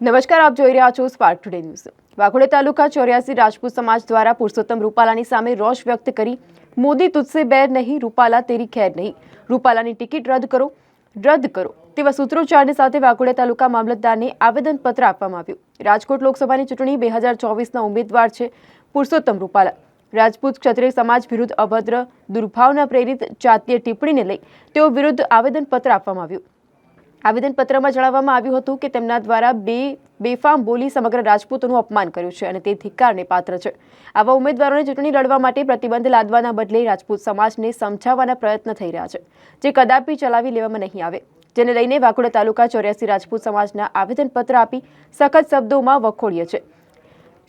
નમસ્કાર, આપ જોઈ રહ્યા છો spark today news Vaghodia taluka Choryasi Rajput સમાજ દ્વારા પુરુષોત્તમ રૂપાલાની સામે રોષ વ્યક્ત કરી, મોદી તુજસે બેર નહીં, રૂપાલા તેરી ખેર નહીં. રૂપાલાની ટિકિટ રદ કરો રદ કરો. તેવા સૂત્રોચ્ચારની સાથે વાઘોડે તાલુકા મામલતદારને આવેદનપત્ર આપવામાં આવ્યું. રાજકોટ લોકસભાની ચૂંટણી બે હજાર ચોવીસના ઉમેદવાર છે પુરુષોત્તમ રૂપાલા. રાજપૂત ક્ષત્રિય સમાજ વિરુદ્ધ અભદ્ર, દુર્ભાવના પ્રેરિત જાતીય ટિપ્પણીને લઈ તેઓ વિરુદ્ધ આવેદનપત્ર આપવામાં આવ્યું. આવેદનપત્રમાં જણાવવામાં આવ્યું હતું કે તેમના દ્વારા બે બેફામ બોલી સમગ્ર રાજપૂતોનું અપમાન કર્યું છે અને તે ધિક્કારને પાત્ર છે. આવા ઉમેદવારોને ચૂંટણી લડવા માટે પ્રતિબંધ લાદવાના બદલે રાજપૂત સમાજને સમજાવવાના પ્રયત્ન થઈ રહ્યા છે, જે કદાપી ચલાવી લેવામાં નહીં આવે. જેને લઈને વાઘોડા તાલુકા ચોર્યાસી રાજપૂત સમાજના આવેદનપત્ર આપી સખત શબ્દોમાં વખોડીએ છે.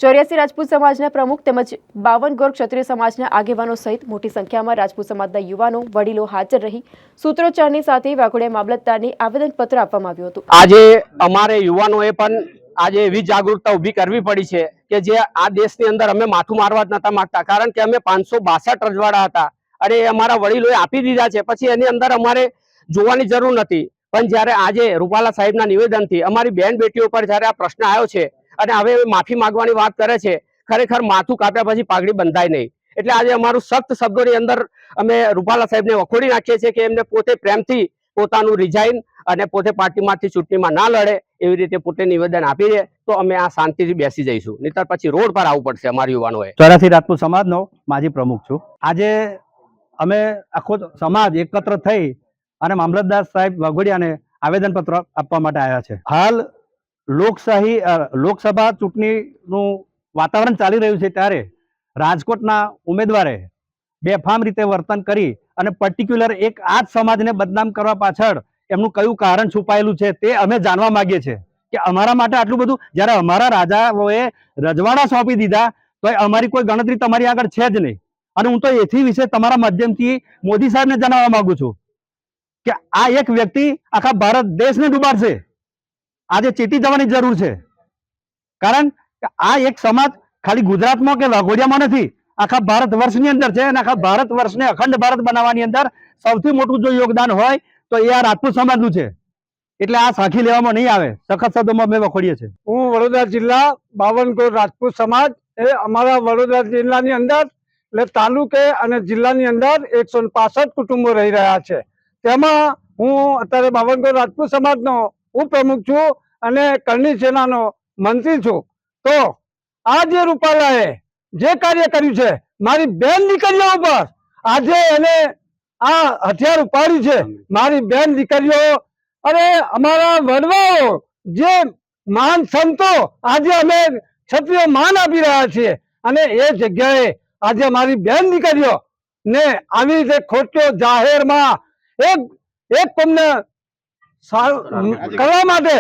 ચોર્યાસી રાજપૂત સમાજના પ્રમુખ તેમજ બાવન ગોર ક્ષત્રિય સમાજના આગેવાનો સહિત મોટી સંખ્યામાં રાજપૂત સમાજના યુવાનો, વડીલો હાજર રહી સૂત્રોચ્ચારની સાથે વાઘોડિયા મામલતદારને આવેદનપત્ર આપવામાં આવ્યું હતું. આજે અમારે યુવાનોએ પણ આજે એવી જાગૃતતા ઊભી કરવી પડી છે કે જે આ દેશની અંદર અમે માથું મારવા જ નતા માંગતા. કારણ કે અમે પાંચસો બાસઠ રજવાડા હતા. અને એ અમારા વડીલોએ આપી દીધા છે. પછી એની અંદર અમારે જોવાની જરૂર નથી પણ જ્યારે આજે રૂપાલા સાહેબના નિવેદનથી અમારી બેન બેટીઓ પર જ્યારે આ પ્રશ્ન આવ્યો છે અને હવે માફી માંગવાની વાત કરે છે, ખરેખર માથું કાપ્યા પછી પાઘડી બંધાય નહીં. એટલે આજે અમારું સખ્ત શબ્દોની અંદર અમે રૂપાલા સાહેબને વખોડી નાખીએ છીએ કે એમને પોતે પ્રેમથી પોતાનું રિઝાઇન અને પોતે પાર્ટીમાંથી ચૂંટણીમાં ના લડે, એવી રીતે પોતે નિવેદન આપી દે, તો અમે આ શાંતિથી બેસી જઈશું. નહીતર પછી રોડ પર આવવું પડશે અમારા યુવાનોએ. ચોરાસી રાતનું સમાજનો માજી પ્રમુખ છું. આજે અમે આખો સમાજ એકત્ર થઈ અને મામલતદાર સાહેબ વાઘોડિયાને આવેદનપત્ર આપવા માટે આવ્યા છે. હાલ લોકશાહી લોકસભા ચૂંટણીનું વાતાવરણ ચાલી રહ્યું છે ત્યારે રાજકોટના ઉમેદવારે બેફામ રીતે વર્તન કરી અને પર્ટિક્યુલર એક આ જ સમાજને બદનામ કરવા પાછળ એમનું કયું કારણ છુપાયેલું છે તે અમે જાણવા માંગીએ છીએ કે અમારા માટે આટલું બધું, જ્યારે અમારા રાજાઓએ રજવાડા સોંપી દીધા તો અમારી કોઈ ગણતરી તમારી આગળ છે જ નહીં. અને હું તો એથી વિશે તમારા માધ્યમથી મોદી સાહેબને જણાવવા માંગુ છું કે આ એક વ્યક્તિ આખા ભારત દેશને ડૂબાડશે. આજે ચેતી જવાની જરૂર છે. કારણ કે આ એક સમાજ ખાલી ગુજરાતમાં કે વાઘોડિયામાં નથી, આખા ભારત વર્ષની અંદર છે અને આખા ભારત વર્ષને અખંડ ભારત બનાવવાની અંદર સૌથી મોટું જો યોગદાન હોય, તો એ આ રાજપૂત સમાજનું છે. એટલે આ સાખી લેવામાં નહીં આવે. સખત શબ્દોમાં અમે વખોડીએ છીએ. હું વડોદરા જિલ્લા બાવનકોટ રાજપૂત સમાજ, એ અમારા વડોદરા જિલ્લાની અંદર, એટલે તાલુકે અને જિલ્લાની અંદર એકસો કુટુંબો રહી રહ્યા છે. તેમાં હું અત્યારે બાવનકોટ રાજપૂત સમાજનો ઉપપ્રમુખ છું અને કરણી સેનાનો મંત્રી છું. તો આ જે રૂપાલાએ જે કાર્ય કર્યું છે, મારી બેન દીકરીઓ ઉપર આજે એને આ હથિયાર ઉપાડ્યું છે. મારી બેન દીકરીઓ અને અમારા વડવાઓ, જે મહાન સંતો આજે અમે ક્ષત્રિય માન આપી રહ્યા છીએ અને એ જગ્યાએ આજે મારી બેન દીકરીઓ ને આવી રીતે ખોટો જાહેરમાં એક એક તમને કરવા માટે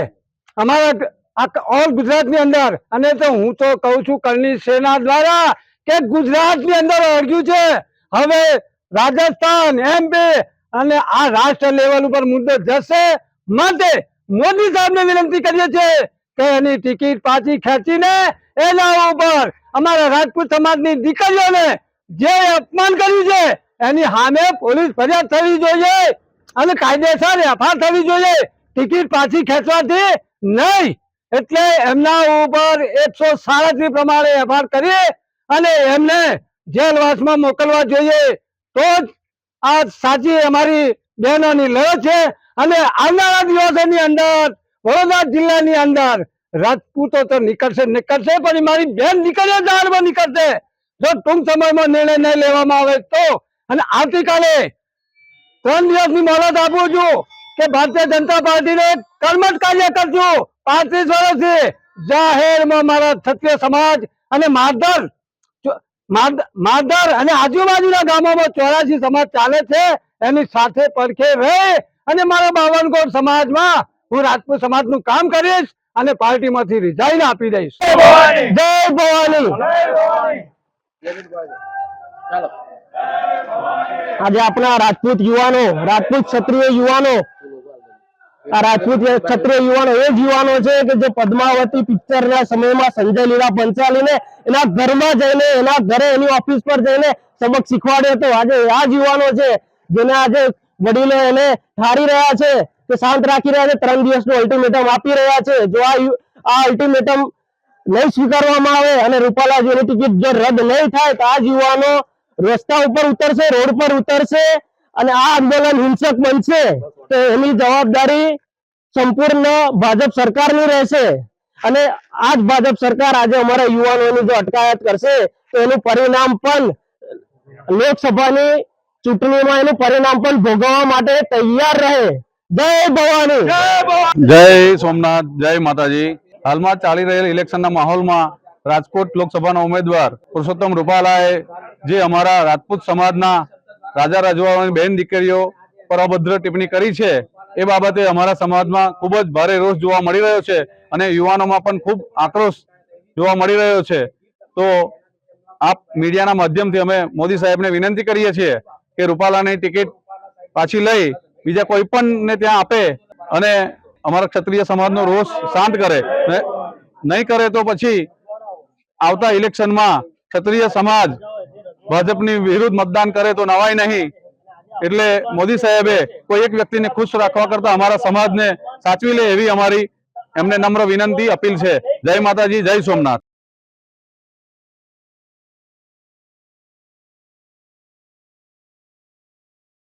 અમારા ઓલ ગુજરાતની અંદર અને તો હું તો કહું છું કરણી સેના દ્વારા કે ગુજરાતની અંદર અડગ્યું છે. હવે રાજસ્થાન એમપી અને આ રાષ્ટ્ર લેવલ ઉપર મુદ્દો જશે માટે મોદી સાહેબને વિનંતી કરીએ છીએ કે એની ટિકિટ પાછી ખેંચીને એના ઉપર અમારા રાજપૂત સમાજની દીકરીઓને જે અપમાન કર્યું છે એની સામે પોલીસ ફરિયાદ થવી જોઈએ. અને કાયદેસર એફઆર થવી જોઈએ. ટિકિટ પાછી ખેંચવાથી નહીં. એટલે એમના ઉપર એકસો સાડત્રીસ પ્રમાણે એફઆર કરી અને એમને જેલવાસમાં મોકલવા જોઈએ. તો જ આ સાચી અમારી બહેનોની લડત છે અને આવનારા દિવસોની અંદર, વડોદરા જિલ્લાની અંદર રાજપૂતો તો નીકળશે નીકળશે, પણ મારી બેન નીકળે જાહેરમાં નીકળશે. જો ટૂંક સમયમાં નિર્ણય નહીં લેવામાં આવે તો. અને આવતીકાલે ત્રણ દિવસની મોહલત આપું છું? કે ભારતીય જનતા પાર્ટીને કર્મઠ કાર્ય કરજો પાંત્રીસ વર્ષથી જાહેરમાં મારા ક્ષત્રિય સમાજ અને માધર ચો- માદર અને આજુબાજુના ગામોમાં ચોરાસી સમાજ ચાલે છે એની સાથે પડખે રહે અને મારા બાવનકોટ સમાજમાં હું રાજપૂત સમાજનું કામ કરીશ અને પાર્ટીમાંથી રિઝાઇન આપી દઈશ. જય ભવાની. આજે આપણા રાજપૂત યુવાનો, રાજપૂત ક્ષત્રિય યુવાનો, આ રાજપૂત ક્ષત્રિય યુવાનો એ જ યુવાનો છે કે જે પદ્માવતી પિક્ચર ના સમયમાં સંજય લીલા પંચાલીને એના ઘરમાં જઈને, એના ઘરે, એની ઓફિસ પર જઈને સબક શીખવાડ્યો હતો. આજે આ જ યુવાનો છે જેને આજે વડીલો એને ઠારી રહ્યા છે કે શાંત રાખી રહ્યા છે, ત્રણ દિવસનું અલ્ટિમેટમ આપી રહ્યા છે. જો આ અલ્ટિમેટમ નહીં સ્વીકારવામાં આવે અને રૂપાલાજીની ટિકિટ જો રદ નહીં થાય, તો આ જ યુવાનો રસ્તા ઉપર ઉતરશે, રોડ પર ઉતરશે અને આ આંદોલન હિંસક બનશે, તો એની જવાબદારી સંપૂર્ણ ભાજપ સરકારની રહેશે. અને આ જ ભાજપ સરકાર આજે અમારા યુવાનોની જો અટકાયત કરશે, તો એનું પરિણામ પણ લોકસભાની ચૂંટણીમાં એનું પરિણામ પણ ભોગવવા માટે તૈયાર રહે. જય ભવાની! જય સોમનાથ, જય માતાજી. હાલમાં ચાલી રહેલ ઇલેક્શનના માહોલમાં રાજકોટ લોકસભાના ઉમેદવાર પુરુષોત્તમ રૂપાલાએ જે અમારા રાજપૂત સમાજના રાજા રજવાડાની બહેન દીકરીઓ પર અભદ્ર ટિપ્પણી કરી છે, એ બાબતે અમારા સમાજમાં ખૂબ જ ભારે રોષ જોવા મળી રહ્યો છે અને યુવાનોમાં પણ ખૂબ આક્રોશ જોવા મળી રહ્યો છે. તો આપ મીડિયાના માધ્યમથી અમે મોદી સાહેબને વિનંતી કરીએ છીએ કે રૂપાલાની ટિકિટ પાછી લઈ, બીજા કોઈ પણ ત્યાં આપે અને અમારા ક્ષત્રિય સમાજનો રોષ શાંત કરે. નહીં કરે તો પછી આવતા ઇલેક્શનમાં ક્ષત્રિય સમાજ ભાજપની વિરુદ્ધ મતદાન કરે તો નવાય નહીં. એટલે મોદી સાહેબે કોઈ એક વ્યક્તિને ખુશ રાખવા કરતા અમારા સમાજને સાચવી લે એવી અમારી એમને નમ્ર વિનંતી, અપીલ છે. જય માતાજી, જય સોમનાથ.